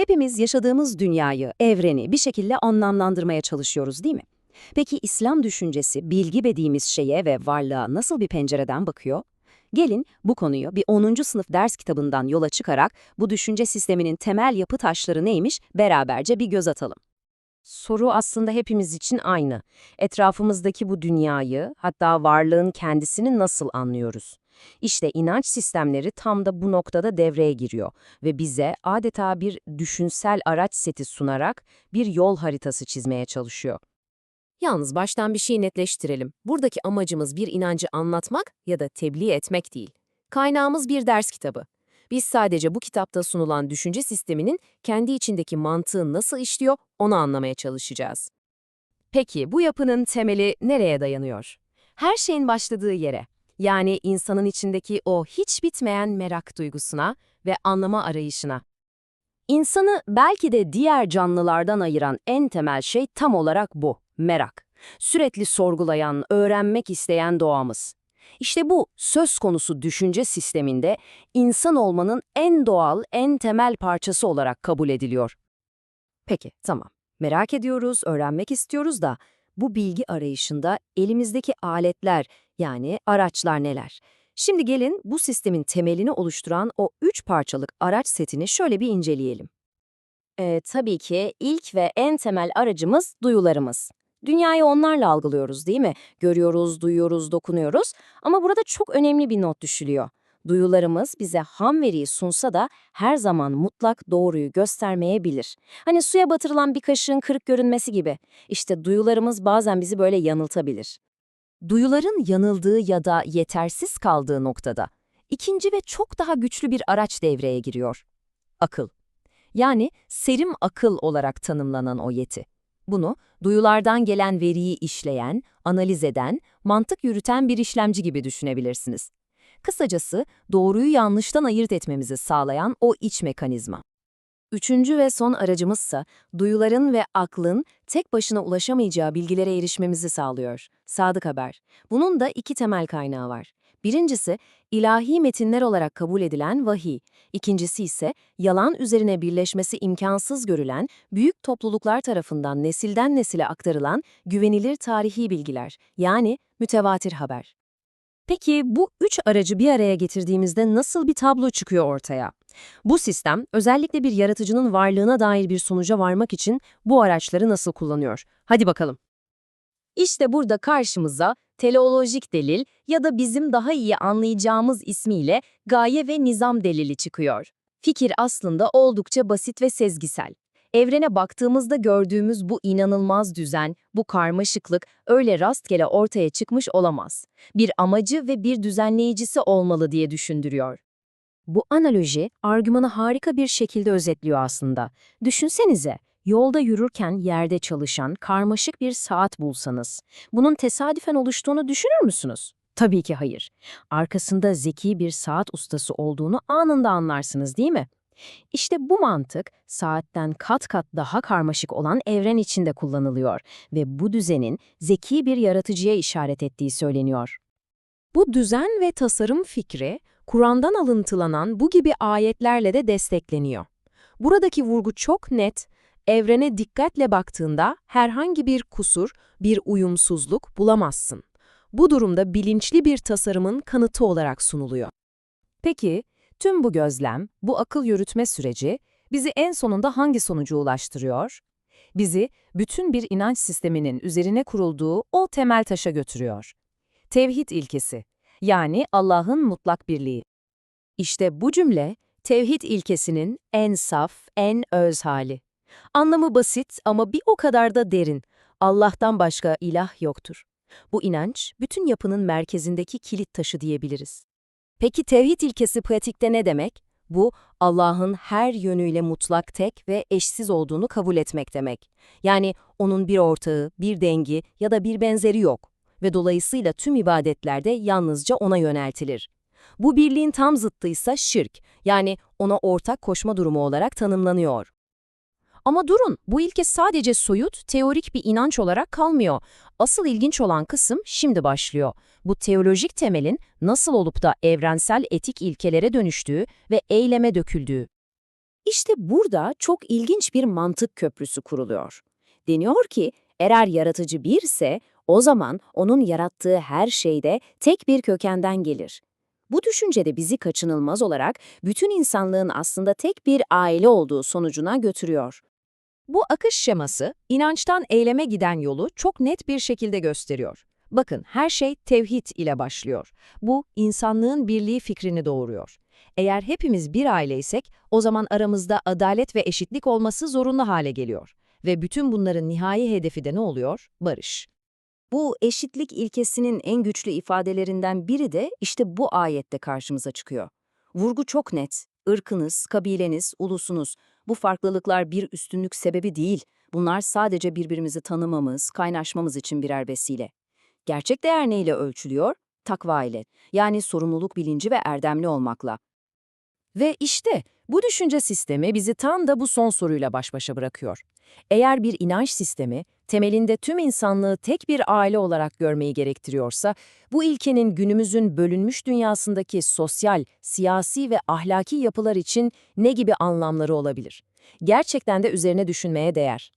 Hepimiz yaşadığımız dünyayı, evreni bir şekilde anlamlandırmaya çalışıyoruz değil mi? Peki İslam düşüncesi bilgi dediğimiz şeye ve varlığa nasıl bir pencereden bakıyor? Gelin bu konuyu bir 10. sınıf ders kitabından yola çıkarak bu düşünce sisteminin temel yapı taşları neymiş beraberce bir göz atalım. Soru aslında hepimiz için aynı. Etrafımızdaki bu dünyayı, hatta varlığın kendisini nasıl anlıyoruz? İşte inanç sistemleri tam da bu noktada devreye giriyor ve bize adeta bir düşünsel araç seti sunarak bir yol haritası çizmeye çalışıyor. Yalnız baştan bir şey netleştirelim. Buradaki amacımız bir inancı anlatmak ya da tebliğ etmek değil. Kaynağımız bir ders kitabı. Biz sadece bu kitapta sunulan düşünce sisteminin kendi içindeki mantığı nasıl işliyor onu anlamaya çalışacağız. Peki bu yapının temeli nereye dayanıyor? Her şeyin başladığı yere. Yani insanın içindeki o hiç bitmeyen merak duygusuna ve anlama arayışına. İnsanı belki de diğer canlılardan ayıran en temel şey tam olarak bu, merak. Sürekli sorgulayan, öğrenmek isteyen doğamız. İşte bu söz konusu düşünce sisteminde insan olmanın en doğal, en temel parçası olarak kabul ediliyor. Peki, tamam. Merak ediyoruz, öğrenmek istiyoruz da bu bilgi arayışında elimizdeki aletler yani araçlar neler? Şimdi gelin bu sistemin temelini oluşturan o üç parçalık araç setini şöyle bir inceleyelim. Ee, tabii ki ilk ve en temel aracımız duyularımız. Dünyayı onlarla algılıyoruz değil mi? Görüyoruz, duyuyoruz, dokunuyoruz. Ama burada çok önemli bir not düşülüyor. Duyularımız bize ham veriyi sunsa da her zaman mutlak doğruyu göstermeyebilir. Hani suya batırılan bir kaşığın kırık görünmesi gibi. İşte duyularımız bazen bizi böyle yanıltabilir. Duyuların yanıldığı ya da yetersiz kaldığı noktada ikinci ve çok daha güçlü bir araç devreye giriyor. Akıl. Yani serim akıl olarak tanımlanan o yeti. Bunu duyulardan gelen veriyi işleyen, analiz eden, mantık yürüten bir işlemci gibi düşünebilirsiniz. Kısacası doğruyu yanlıştan ayırt etmemizi sağlayan o iç mekanizma. Üçüncü ve son aracımızsa duyuların ve aklın tek başına ulaşamayacağı bilgilere erişmemizi sağlıyor. Sadık haber. Bunun da iki temel kaynağı var. Birincisi, ilahi metinler olarak kabul edilen vahiy. İkincisi ise yalan üzerine birleşmesi imkansız görülen, büyük topluluklar tarafından nesilden nesile aktarılan güvenilir tarihi bilgiler, yani mütevatir haber. Peki bu üç aracı bir araya getirdiğimizde nasıl bir tablo çıkıyor ortaya? Bu sistem özellikle bir yaratıcının varlığına dair bir sonuca varmak için bu araçları nasıl kullanıyor? Hadi bakalım. İşte burada karşımıza teleolojik delil ya da bizim daha iyi anlayacağımız ismiyle gaye ve nizam delili çıkıyor. Fikir aslında oldukça basit ve sezgisel. Evrene baktığımızda gördüğümüz bu inanılmaz düzen, bu karmaşıklık öyle rastgele ortaya çıkmış olamaz. Bir amacı ve bir düzenleyicisi olmalı diye düşündürüyor. Bu analoji argümanı harika bir şekilde özetliyor aslında. Düşünsenize, yolda yürürken yerde çalışan karmaşık bir saat bulsanız, bunun tesadüfen oluştuğunu düşünür müsünüz? Tabii ki hayır. Arkasında zeki bir saat ustası olduğunu anında anlarsınız değil mi? İşte bu mantık saatten kat kat daha karmaşık olan evren içinde kullanılıyor ve bu düzenin zeki bir yaratıcıya işaret ettiği söyleniyor. Bu düzen ve tasarım fikri Kur'an'dan alıntılanan bu gibi ayetlerle de destekleniyor. Buradaki vurgu çok net, evrene dikkatle baktığında herhangi bir kusur, bir uyumsuzluk bulamazsın. Bu durumda bilinçli bir tasarımın kanıtı olarak sunuluyor. Peki, tüm bu gözlem, bu akıl yürütme süreci bizi en sonunda hangi sonuca ulaştırıyor? Bizi bütün bir inanç sisteminin üzerine kurulduğu o temel taşa götürüyor. Tevhid ilkesi, yani Allah'ın mutlak birliği. İşte bu cümle, tevhid ilkesinin en saf, en öz hali. Anlamı basit ama bir o kadar da derin. Allah'tan başka ilah yoktur. Bu inanç, bütün yapının merkezindeki kilit taşı diyebiliriz. Peki tevhid ilkesi pratikte ne demek? Bu, Allah'ın her yönüyle mutlak tek ve eşsiz olduğunu kabul etmek demek. Yani onun bir ortağı, bir dengi ya da bir benzeri yok ve dolayısıyla tüm ibadetlerde yalnızca ona yöneltilir. Bu birliğin tam zıttı ise şirk, yani ona ortak koşma durumu olarak tanımlanıyor. Ama durun, bu ilke sadece soyut, teorik bir inanç olarak kalmıyor. Asıl ilginç olan kısım şimdi başlıyor. Bu teolojik temelin nasıl olup da evrensel etik ilkelere dönüştüğü ve eyleme döküldüğü. İşte burada çok ilginç bir mantık köprüsü kuruluyor. Deniyor ki eğer yaratıcı birse o zaman onun yarattığı her şeyde tek bir kökenden gelir. Bu düşünce de bizi kaçınılmaz olarak bütün insanlığın aslında tek bir aile olduğu sonucuna götürüyor. Bu akış şeması, inançtan eyleme giden yolu çok net bir şekilde gösteriyor. Bakın, her şey tevhid ile başlıyor. Bu, insanlığın birliği fikrini doğuruyor. Eğer hepimiz bir aileysek, o zaman aramızda adalet ve eşitlik olması zorunlu hale geliyor. Ve bütün bunların nihai hedefi de ne oluyor? Barış. Bu eşitlik ilkesinin en güçlü ifadelerinden biri de işte bu ayette karşımıza çıkıyor. Vurgu çok net. Irkınız, kabileniz, ulusunuz. Bu farklılıklar bir üstünlük sebebi değil. Bunlar sadece birbirimizi tanımamız, kaynaşmamız için birer vesile. Gerçek değer neyle ölçülüyor? Takva ile. Yani sorumluluk bilinci ve erdemli olmakla. Ve işte bu düşünce sistemi bizi tam da bu son soruyla baş başa bırakıyor. Eğer bir inanç sistemi temelinde tüm insanlığı tek bir aile olarak görmeyi gerektiriyorsa, bu ilkenin günümüzün bölünmüş dünyasındaki sosyal, siyasi ve ahlaki yapılar için ne gibi anlamları olabilir? Gerçekten de üzerine düşünmeye değer.